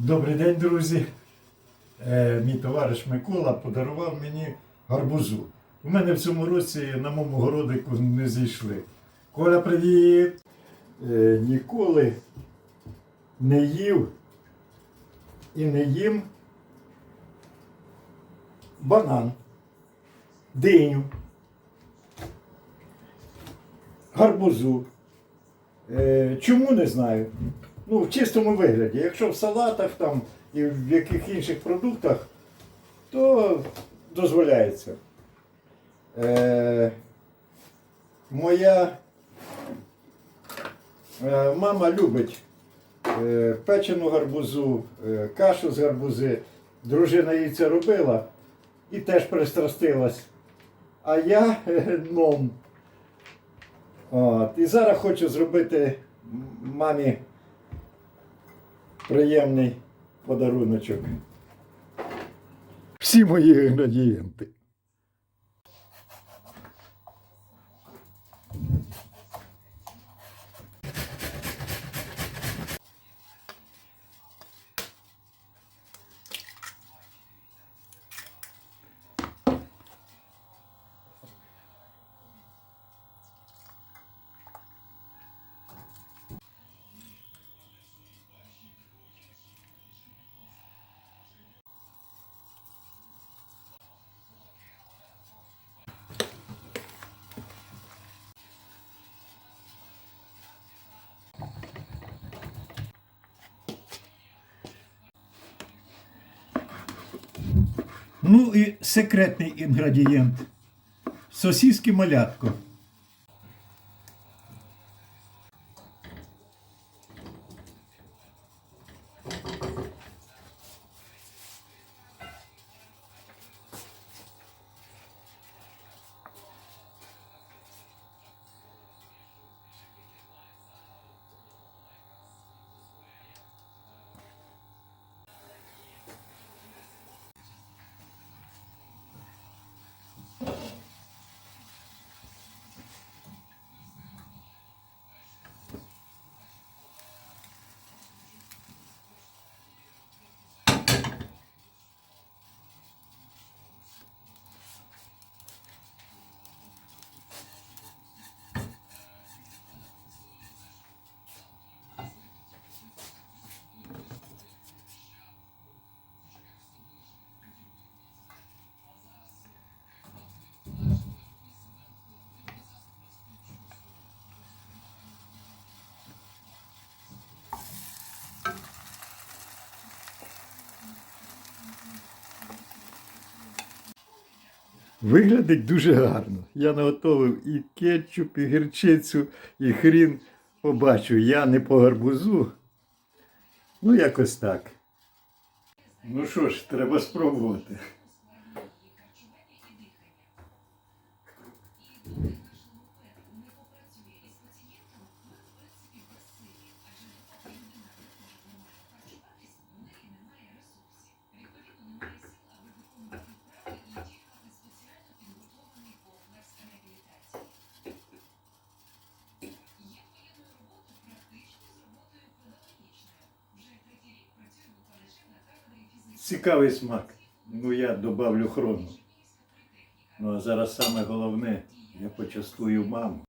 Добрий день, друзі. Е, мій товариш Микола подарував мені гарбузу. У мене в цьому році на моєму городику не зійшли. Коля, привіт! Е, ніколи не їв і не їм банан, диню, гарбузу. Е, чому не знаю? Ну, в чистому вигляді. Якщо в салатах там і в яких інших продуктах, то дозволяється. Е, моя е, мама любить е, печену гарбузу, е, кашу з гарбузи. Дружина їй це робила і теж пристрастилась. А я е, ном. От. І зараз хочу зробити мамі приємний подаруночок. Всі мої інгредієнти. Ну і секретний інгредієнт. сосіски малятко. Виглядить дуже гарно. Я наготовив і кетчуп, і гірчицю, і хрін. Побачу, я не по гарбузу. Ну, якось так. Ну що ж, треба спробувати. Цікавий смак. Ну, я добавлю хрону. Ну, а зараз саме головне, я почастую маму.